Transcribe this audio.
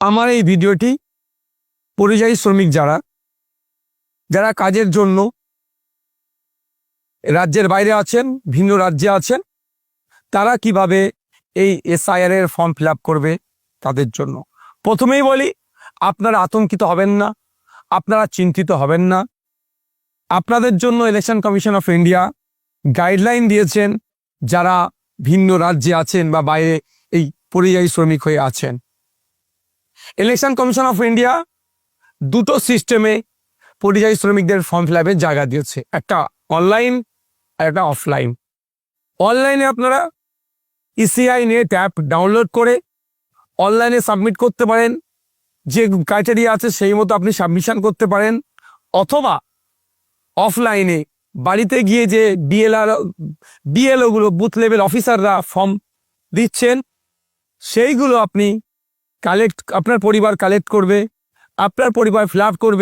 আমার এই ভিডিওটি পরিযায়ী শ্রমিক যারা যারা কাজের জন্য রাজ্যের বাইরে আছেন, ভিন্ন রাজ্যে আছেন, তারা কীভাবে এই এসআইআর এর ফর্ম ফিল করবে তাদের জন্য? প্রথমেই বলি, আপনারা আতঙ্কিত হবেন না, আপনারা চিন্তিত হবেন না। আপনাদের জন্য election commission of India guideline দিয়েছেন, যারা ভিন্ন রাজ্যে আছেন বা বাইরে এই পরিযায়ী শ্রমিক হয়ে আছেন। ইলেকশন কমিশন অফ ইন্ডিয়া দুটো সিস্টেমে পরিযায়ী শ্রমিকদের ফর্ম ফিল আপের জায়গা দিয়েছে। একটা অনলাইন আর একটা অফলাইন অনলাইনে আপনারা ইসিআই নেট অ্যাপ ডাউনলোড করে অনলাইনে সাবমিট করতে পারেন। যে ক্রাইটেরিয়া আছে সেই মতো আপনি সাবমিশন করতে পারেন। অথবা অফলাইনে বাড়িতে গিয়ে যে বিএলআর বিএলওগুলো বুথ লেভেল অফিসাররা ফর্ম দিচ্ছেন, সেইগুলো আপনি কালেক্ট আপনার পরিবার কালেক্ট করবে আপনার পরিবার ফ্ল্যাট করবে।